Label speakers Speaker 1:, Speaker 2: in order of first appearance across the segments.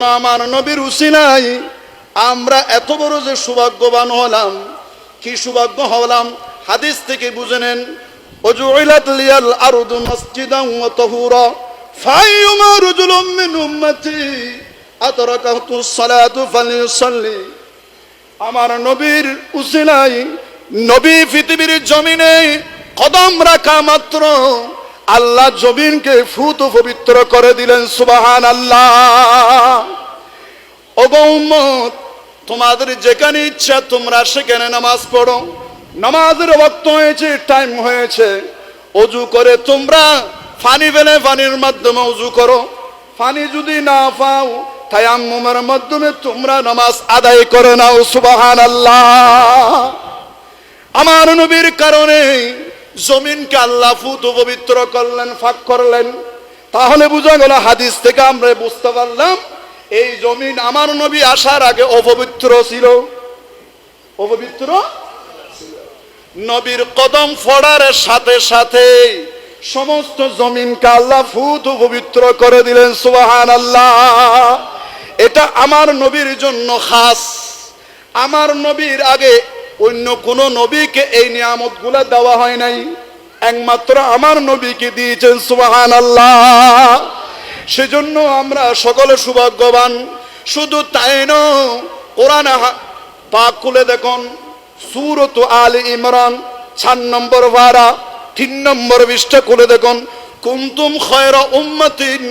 Speaker 1: আমার নবীর উসিলাই আমরা এত বড় যে সৌভাগ্যবান হলাম কি সৌভাগ্য হলাম হাদিস থেকে বুঝে নেন وجعلت لي الأرض مسجدا وطهورا فأيما رجل من أمتي أدركه الصلاة فليصلي আমার নবীর উসিলাই নবী পৃথিবীর জমিনে কদম রাখা মাত্র আল্লাহ জমিনকে ফুত পবিত্র করে দিলেন সুবাহান আল্লাহ তোমাদের যেখানে ইচ্ছা তোমরা সেখানে নামাজ পড়ো। নামাজের বক্ত হয়েছে টাইম হয়েছে। অজু করে তোমরা ফানি ফেলে, ফানির মাধ্যমে অজু করো। ফানি যদি না পাও তায়াম্মুমের মাধ্যমে তোমরা নামাজ আদায় করে নাও সুবাহান আল্লাহ আমার নবীর কারণে জমিনকে আল্লাহ ফুত পবিত্র করলেন, ফাঁক করলেন। তাহলে বোঝা গেল হাদিস থেকে আমরা বুঝতে পারলাম, এই জমিন আমার নবী আসার আগে অপবিত্র ছিল। অপবিত্র? নবীর কদম ফড়ার সাথে সাথে সমস্ত জমিনকে আল্লাহ ফুত পবিত্র করে দিলেন সুবাহান আল্লাহ এটা আমার নবীর জন্য খাস। আমার নবীর আগে অন্য কোন নবীকে এই নিয়ামতগুলা দেওয়া হয় নাই। একমাত্র আমার নবীকে দিয়েছেন সুবাহান আল্লাহ সেজন্য আমরা সকলে সৌভাগ্যবান। শুধু তাই নয়, কোরআন পাক খুলে দেখুন, সুরত আল ইমরান, চার নম্বর ভাড়া তিন নম্বর বিশটা খুলে দেখুন, কুন্তুম খয়রা উম্মাতিন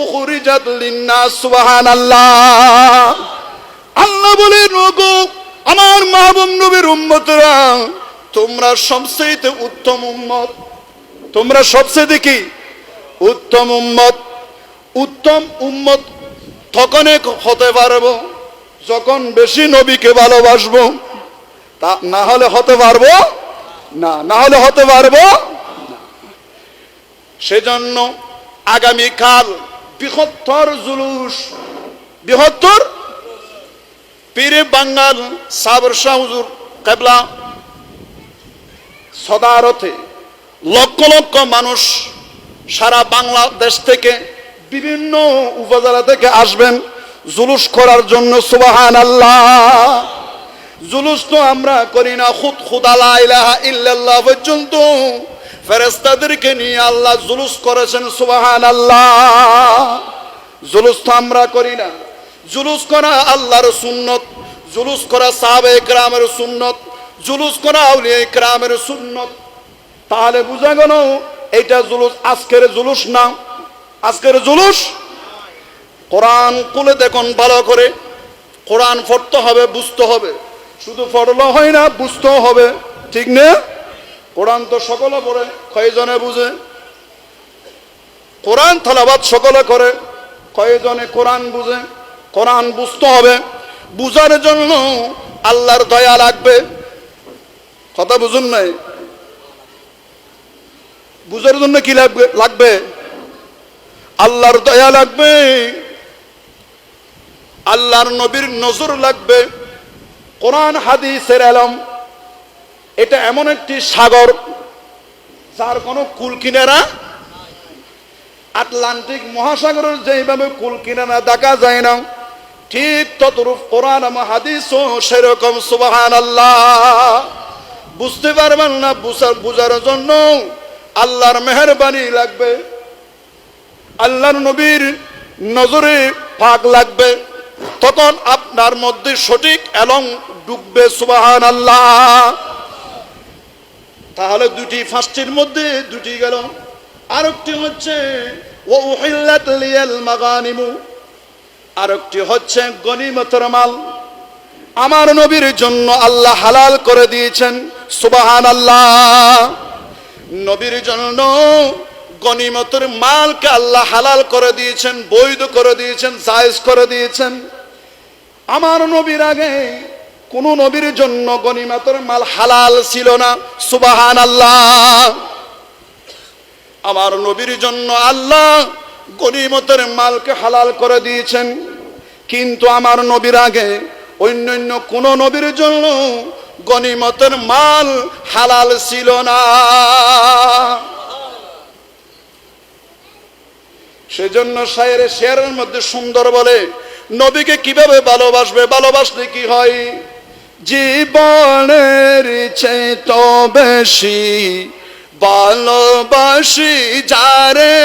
Speaker 1: উখরিজাত লিন্নাস, সুবহানাল্লাহ। আল্লাহ বলেন, ওগো আমার মাহবুব নবীর উম্মতরা, তোমরা সবচেয়ে উত্তম উম্মত। তোমরা সবচেয়ে দেখি, উত্তম উম্মত। উত্তম উম্মত তখনই হতে পারব, যখন বেশি নবীকে ভালোবাসবো। তা না হলে হতে পারব না না হলে হতে পারব। সেজন্য আগামীকাল বৃহত্তর জুলুস, বৃহত্তর পীরে বাঙ্গাল, সাবর শাহ হুজুর, কেবলা, সদারথে লক্ষ লক্ষ মানুষ সারা বাংলাদেশ থেকে বিভিন্ন উপজেলা থেকে আসবেন জুলুস করার জন্য সুবাহান আল্লাহ জুলুস তো আমরা করি না, খুদ খুদালা ইলাহা ইল্লাল্লাহ পর্যন্ত। ফেরেস্তাদেরকে নিয়ে আল্লাহ জুলুস করেছেন সুবাহান আল্লাহ জুলুস তো আমরা করি না। জুলুস করা আল্লাহর সুন্নত, জুলুস করা সাহাবে একরামের সুন্নত, জুলুস করা আউলিয়া একরামের সুন্নত। তাহলে বুঝা গেল এইটা জুলুস, আজকের জুলুস না? আজকের জুলুস? কোরআন খুলে দেখুন ভালো করে, কোরআন পড়তে হবে, বুঝতে হবে। শুধু পড়লে হয় না, বুঝতেও হবে। ঠিক না? কোরআন তো সকলে পড়ে, কয়জনে বুঝে? কোরআন থালাবাদ সকলে করে, কয়জনে কোরআন বুঝে? কোরআন বুঝতে হবে। বুঝার জন্য আল্লাহর দয়া লাগবে। কথা বুঝুন নাই? বুঝার জন্য কি লাগবে? লাগবে? আল্লাহর দয়া লাগবে। আল্লাহর নবীর নজর লাগবে। কোরআন, হাদিসের এলম এটা এমন একটি সাগর, যার কোনো কুল কিনারা আটলান্টিক মহাসাগরের যেভাবে কুল কিনারা দেখা যায় না ঠিক ততরূপ কোরআন হাদিস সেরকম সুবাহান আল্লাহ বুঝতে পারবেন না বুঝার বুঝার জন্য আল্লাহর মেহরবানি লাগবে, আল্লাহর নবীর নজরে ফাঁক লাগবে, তখন আপনার মধ্যে সঠিক এবং ডুববে সুবাহান আল্লাহ তাহলে দুটি ফার্স্টের মধ্যে দুটি গেল। আরেকটি হচ্ছে ও উহিল্লাত লিয়াল মাগানিমু। আরেকটি হচ্ছে গনিমতের মাল। আমার নবীর জন্য আল্লাহ হালাল করে দিয়েছেন। সুবাহান আল্লাহ নবীর জন্য গনিমতের মালকে আল্লাহ হালাল করে দিয়েছেন, বৈধ করে দিয়েছেন, জায়েজ করে দিয়েছেন। আমার নবীর আগে কোন নবীর জন্য গনিমতের মাল হালাল ছিল না। সুবাহান আল্লাহ আমার নবীর জন্য আল্লাহ গনিমতের মালকে হালাল করে দিয়েছেন। কিন্তু আমার নবীর আগে অন্য অন্য কোন নবীর জন্য গনিমতের মাল হালাল ছিল না। সেজন্য শায়ের শেয়ারের মধ্যে সুন্দর বলে, নবীকে কীভাবে ভালোবাসবে, ভালোবাসলে কি হয়? জীবনের চেয়ে তো বেশি ভালোবাসি যারে।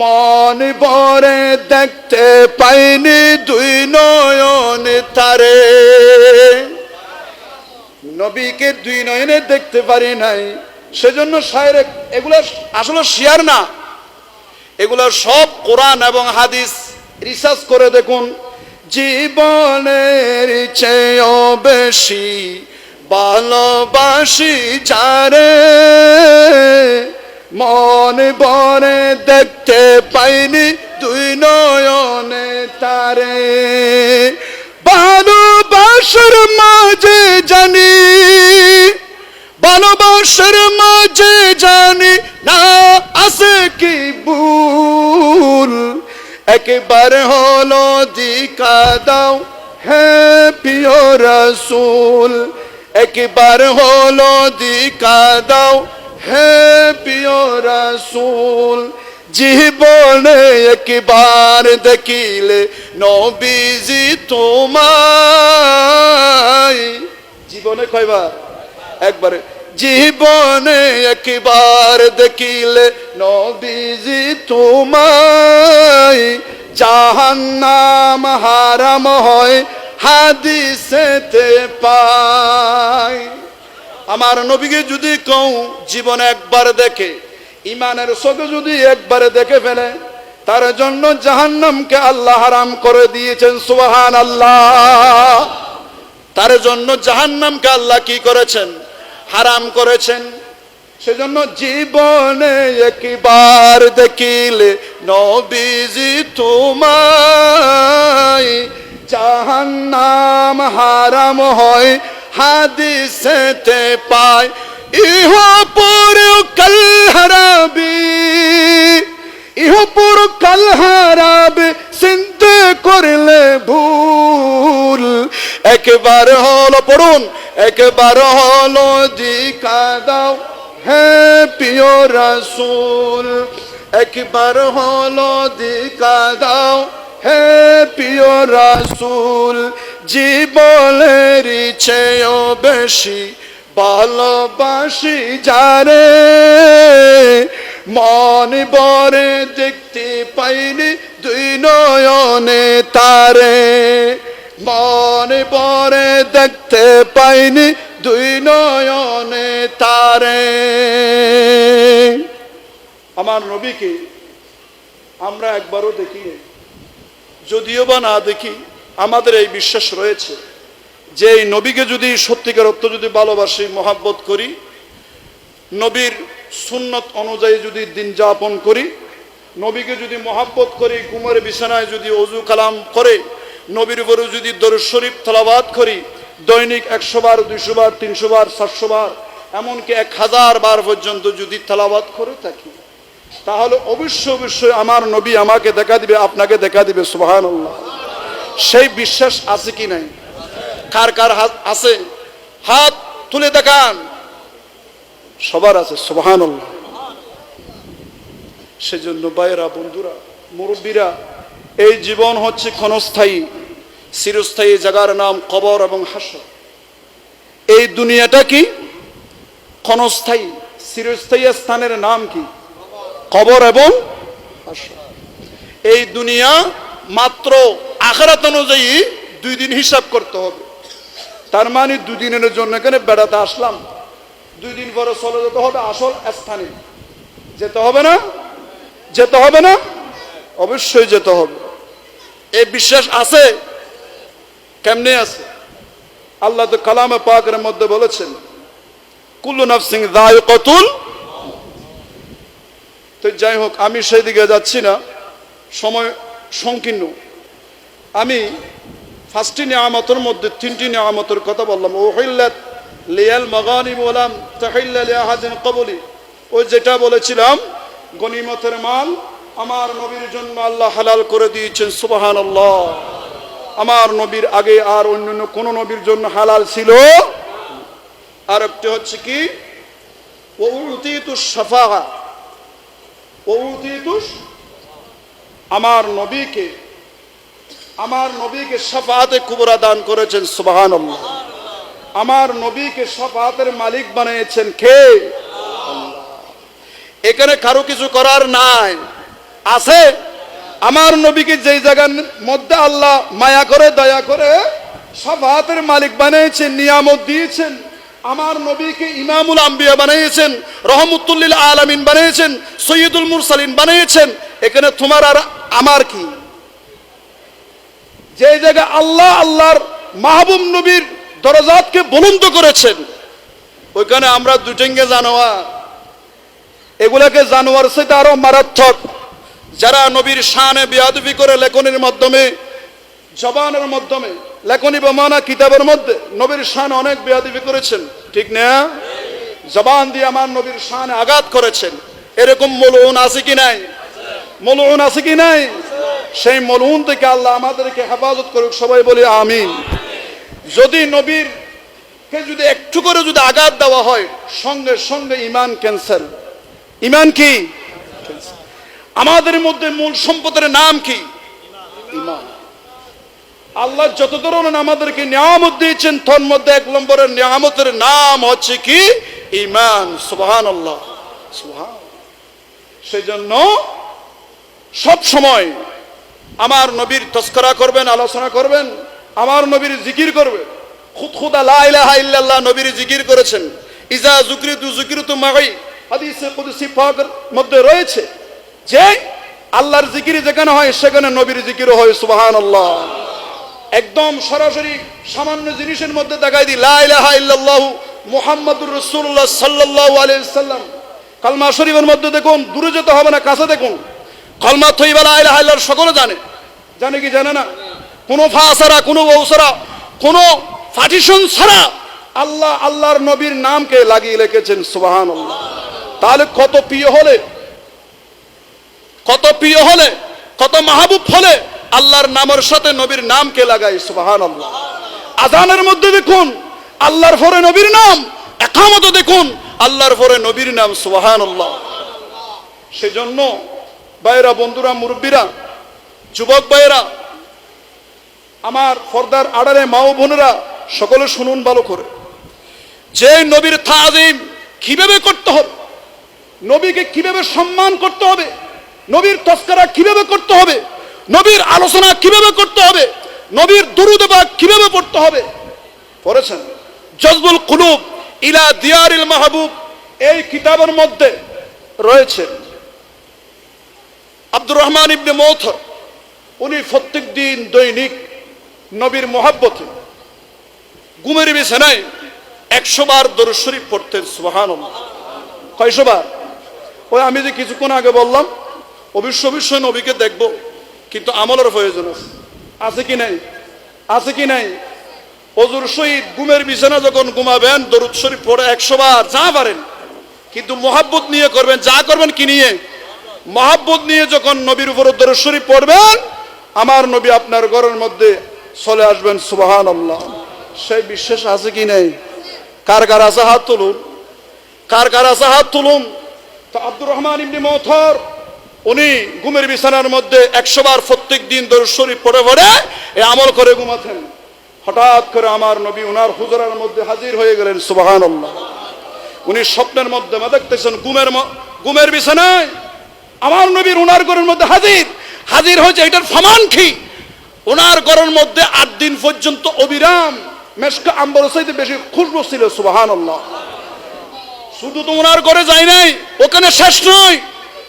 Speaker 1: মন ভরে দেখতে পাইনি দুই নয়ন তারে। নবীকে দুই নয়নে দেখতে পারি নাই, সেজন্য শায়ের এগুলো আসলে শেয়ার না। এগুলো সব কোরআন এবং হাদিস। রিসার্চ করে দেখুন, জীবনের চেয়েও বেশি ভালোবাসি যারে মন বনে দেখতে পাইনি দুই নয়নে তারে। ভালোবাসার মাঝে জানি, ভালোবাসার মাঝে জানি না আছে কি ভুল। একবার হলো দিকা দাও হে প্রিয় রসুল। একবার হলো দিকা দাও। হে প্রিয় রসুল, জীবনে একবার দেখিলে নবীজি তোমায়। জীবনে কয়বার? একবারে। জীবনে একবার দেখিলে নবীজি তোমায়। জাহান্নাম হারাম হয় হাদিসেতে পায় আমার নবীকে যদি কও, জীবন একবার দেখে ইমানের চোখে যদি একবারে দেখে ফেলে, তার জন্য জাহান্নামকে আল্লাহ হারাম করে দিয়েছেন সুবহান আল্লাহ তার জন্য জাহান্নামকে আল্লাহ কি করেছেন? হারাম করেছেন। সেজন্য জীবনে একবার দেখিলে নবীজি তোমায় জাহান্নাম হারাম হয়, হাদিসেতে পায়, ইহ পরে কাল হারাবি, ইহ পুর কাল হারাবে, চিন্তে করলে ভুল। একবার হলো, পড়ুন, একবার হলো দিকা দাও, হে প্রিয় রাসূল, একবার হলো দিকা দাও। হে প্রিয় রাসূল, জীবনের চেয়েও বেশি ভালোবাসি যারে। মন বরে দেখতে পাইনি দুই নয়নে তারে। মন বরে দেখতে পাইনি দুই নয়নে তারে। আমার নবীকে আমরা একবারও দেখি যদিও বা না দেখি, আমাদের এই বিশ্বাস রয়েছে যে এই নবীকে যদি সত্যিকার অর্থ যদি ভালোবাসি, মহাব্বত করি, নবীর সুন্নত অনুযায়ী যদি দিন যাপন করি, নবীকে যদি মহাব্বত করি কুমার বিছানায় যদি অজু কালাম করে, নবীর উপরে যদি দরুদ শরীফ তলাবাদ করি, দৈনিক একশো বার, দুইশো বার, তিনশো বার, সাতশো বার, এমনকি এক হাজার বার পর্যন্ত যদি তালাবাদ করে থাকি তাহলে অবশ্যই অবশ্যই আমার নবী আমাকে দেখা দিবে, আপনাকে দেখা দিবে সুবাহান সেই বিশ্বাস আছে কি নাই? কার কার হাত আছে? হাত তুলে দেখান। সবার আছে সুবাহান সেজন্য বাইরা বন্ধুরা, মুরব্বীরা, এই জীবন হচ্ছে ক্ষণস্থায়ী, চিরস্থায়ী জায়গার নাম কবর এবং হাসর। এই দুনিয়াটা কি? ক্ষণস্থায়ী, চিরস্থায়ী স্থানের নাম কি? কবর এবং এই দুনিয়া মাত্র আখরাত অনুযায়ী দুই দিন হিসাব করতে হবে। তার মানে দুদিনের জন্য এখানে বেড়াতে আসলাম। দুই দিন পরে চলে যেতে হবে আসল স্থানে। যেতে হবে না? যেতে হবে না? অবশ্যই যেতে হবে। এই বিশ্বাস আছে? কেমনে আছে? আল্লাহ তো কালামে পাকের মধ্যে বলেছেন, কুল্লু নাফসিং দায় কতুল তো যাই হোক, আমি সেই দিকে যাচ্ছি না। সময় সংকীর্ণ। আমি ফার্স্টটি নিয়ামতের মধ্যে, তিনটি নিয়ামতের কথা বললাম। ও হইল্লাত লিয়াল মগানি বললাম তাহিল্লা লিয়াহাদিন কবলি। ওই যেটা বলেছিলাম গনিমতের মাল আমার নবীর জন্য আল্লাহ হালাল করে দিয়েছেন সুবাহান আল্লাহ আমার নবীর আগে আর অন্যান্য কোন নবীর জন্য হালাল ছিল আর একটি হচ্ছে কি ও উতিতু সাফা আমার নবীকে আমার নবীকে সাফাতে কুবরা দান করেছেন সুবাহান আমার নবীকে সাফাতের মালিক বানিয়েছেন কে? এখানে কারও কিছু করার নাই। আছে? আমার নবীকে যেই জায়গার মধ্যে আল্লাহ মায়া করে, দয়া করে সাফাতের মালিক বানিয়েছেন, নিয়ামত দিয়েছেন। আমার নবীকে ইমামুল আম্বিয়া বানিয়েছেন, রহমতুল্লিল আলামিন বানিয়েছেন, সৈয়দুল মুরসালিন বানিয়েছেন, এখানে তোমার আর আমার কি? যে জায়গায় আল্লাহ আল্লাহর মাহবুব নবীর দরজাতকে বলন্দ করেছেন, ওইখানে আমরা দুটেঙ্গে জানোয়ার। এগুলাকে জানোয়ার সেটা আরও মারাত্মক। যারা নবীর শানে বিয়াদবি করে লেখনের মাধ্যমে, জবানের মাধ্যমে লেখনী বা মানা কিতাবের মধ্যে নবীর শান অনেক বেয়াদবি করেছেন। ঠিক না? জবান দিয়ে আমার নবীর শান আঘাত করেছেন। এরকম মলুন আছে কি নাই? মলুন আছে কি নাই? সেই মলুন থেকে আল্লাহ আমাদেরকে হেফাজত করুক, সবাই বলি আমিন। যদি নবীর কে যদি একটু করে যদি আঘাত দেওয়া হয়, সঙ্গে সঙ্গে ইমান ক্যান্সেল। ইমান কি? আমাদের মধ্যে মূল সম্পদের নাম কি? আল্লাহ যত ধরনের আমাদেরকে নিয়ামত দিয়েছেন, তোর মধ্যে এক নম্বরের নিয়ামতের নাম হচ্ছে কি? ইমান সুবহান আল্লাহ সুবহান। সেই জন্য সব সময় আমার নবীর তস্করা করবেন, আলোচনা করবেন, আমার নবীর জিকির করবেন। খুদ খুদা লা ইলাহা ইল্লাল্লাহ নবীর জিকির করেছেন। ইজা যুকরিতু যুকরিতু মাগাই হাদিসে কুদসি মধ্যে রয়েছে যে আল্লাহর জিকির যেখানে হয়, সেখানে নবীর জিকিরও হয়, সুবহানাল্লাহ। একদম সরাসরি সামান্য জিনিসের মধ্যে দেখাই দিই, লা ইলাহা ইল্লাল্লাহু মুহাম্মাদুর রাসূলুল্লাহ সাল্লাল্লাহু কালমা শরীফের মধ্যে দেখুন, দূরে যেতে হবে না, কাছে দেখুন। কলমা থইবা লা ইলাহা ইল্লাল্লাহ সকলে জানে। জানে কি জানে না? কোনো ফা ছাড়া কোনো বউ ছাড়া কোনো পার্টিশন ছাড়া আল্লাহ আল্লাহর নবীর নামকে লাগিয়ে রেখেছেন, সুবহানাল্লাহ। তাহলে কত প্রিয় হলে, কত প্রিয় হলে, কত মাহবুব হলে আল্লাহর নামের সাথে নবীর নামকে লাগাই সুবাহান আল্লাহ আজানের মধ্যে দেখুন, আল্লাহর পরে নবীর নাম, একামত দেখুন, আল্লাহর পরে নবীর নাম সুবাহান আল্লাহ সেজন্য ভাইয়েরা, বন্ধুরা, মুরব্বীরা, যুবক ভাইয়েরা, আমার ফর্দার আড়ালে মা বোনেরা, সকলে শুনুন ভালো করে। যে নবীর তাজিম কীভাবে করতে হবে? নবীকে কীভাবে সম্মান করতে হবে? নবীর তস্করা কীভাবে করতে হবে? নবীর আলোচনা কীভাবে করতে হবে? নবীর দুরুদবা কীভাবে পড়তে হবে? পড়েছেন? জজবুল কুলুব ইলা দিয়ারিল মাহবুব এই কিতাবের মধ্যে রয়েছে। আব্দুর রহমান ইবনে মৌথর, উনি প্রত্যেক দিন দৈনিক নবীর মোহাব্বতে গুমের বিছানায় একশো বার দরুদ শরীফ পড়তেন সুবাহান কয়শো বার? ওই আমি যে কিছুক্ষণ আগে বললাম, অবশ্য অবশ্যই নবীকে দেখব। কিন্তু আমলের প্রয়োজন আছে। আছে কি নাই? আছে কি নাই? অজুর শহীদ গুমের বিছানা যখন ঘুমাবেন, দরুদ শরীফ পড়ে একশো বার যা পারেন। কিন্তু মহাব্বত নিয়ে করবেন, যা করবেন কি নিয়ে? মহাব্বত নিয়ে যখন নবীর উপর দরুদ শরীফ পড়বেন, আমার নবী আপনার ঘরের মধ্যে চলে আসবেন সুবাহান আল্লাহ সেই বিশ্বাস আছে কি নেই? কার কার আছে হাত তুলুন? কার কার আছে হাত তুলুন? তো আব্দুর রহমান ইবনি মথর উনি ঘুমের বিছানার মধ্যে একশো বার প্রত্যেক দিন শরীফ পড়ে পড়ে এ আমল করে ঘুমাতেন। হঠাৎ করে আমার নবী উনার হুজরার মধ্যে হাজির হয়ে গেলেন সুবাহান উনি স্বপ্নের মধ্যে দেখতেছেন গুমের গুমের বিছানায় আমার নবীর উনার ঘরের মধ্যে হাজির। হাজির হয়েছে, এটার ফমান কি? ওনার ঘরের মধ্যে আট দিন পর্যন্ত অবিরাম মেশকা আম্বর সাইতে বেশি খুশবু ছিল সুবাহান শুধু তো ওনার ঘরে যাই নাই, ওখানে শেষ নয়।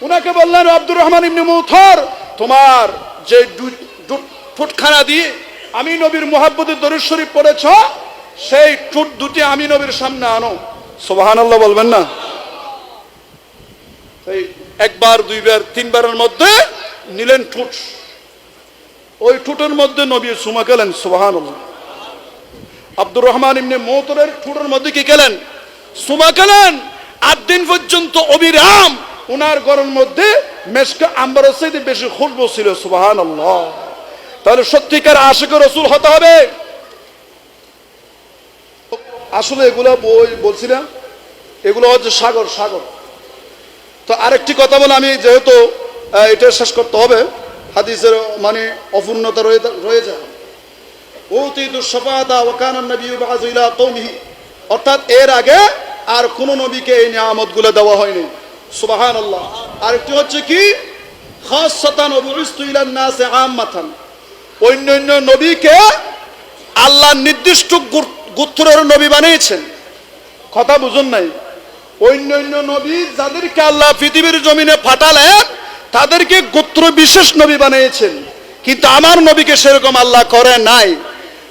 Speaker 1: ওনাকে বললেন, আব্দুর রহমান ইবনে মুথর, তোমার যে ফুটখানা দিয়ে আমি নবীর মোহাব্বতের দরুদ শরীফ পড়েছ, সেই টুট দুটি আমি নবীর সামনে আনো। সোবাহান বলবেন না? একবার, দুইবার, তিনবারের মধ্যে নিলেন ঠুট। ওই ঠুটের মধ্যে নবী সুমা গেলেন সোবাহান আব্দুর রহমান ইমনি মৌতরের ঠুটের মধ্যে কি গেলেন? সুমা গেলেন, আট দিন পর্যন্ত অবিরাম ওনার ঘরের মধ্যে মেশকা আম্বার চাইতে বেশি খুশবু ছিল সুবাহান তাহলে সত্যিকার আশেখ রসুল হতে হবে। আসলে এগুলা বই বলছি না, এগুলো হচ্ছে সাগর সাগর। তো আরেকটি কথা বলে আমি যেহেতু এটা শেষ করতে হবে, হাদিসের মানে অপূর্ণতা রয়ে যায়। ওতিদু সফাদা কওমিহি। অর্থাৎ এর আগে আর কোন নবীকে এই নিয়ামতগুলো দেওয়া হয়নি। সুবহানাল্লাহ। আরেকটি হচ্ছে কি? ইলান নাস আম্মাতান। অন্য অন্য নবীকে আল্লাহ নির্দিষ্ট গোত্রের নবী বানিয়েছেন। কথা বুঝুন নাই। অন্য অন্য নবী যাদেরকে আল্লাহ পৃথিবীর জমিনে ফাটালেন তাদেরকে গোত্র বিশেষ নবী বানিয়েছেন। কিন্তু আমার নবীকে সেরকম আল্লাহ করে নাই।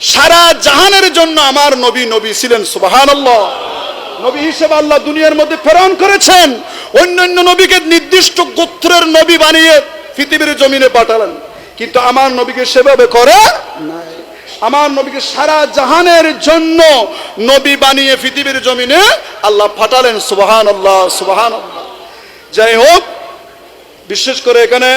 Speaker 1: সারা জাহানের জন্য আমার নবী নবী ছিলেন, সুবহানাল্লাহ। নবী হিসেবে আল্লাহ দুনিয়ার মধ্যে প্রেরণ করেছেন। অন্যান্য নবীকে নির্দিষ্ট গোত্রের নবী বানিয়ে পৃথিবীর জমিনে পাঠালেন। কিন্তু আমার নবীকে সেভাবে করে নাই। আমার নবীকে সারা জাহানের জন্য নবী বানিয়ে পৃথিবীর জমিনে আল্লাহ পাঠালেন। সুবাহান আল্লাহ সুবাহান যাই হোক, বিশেষ করে এখানে?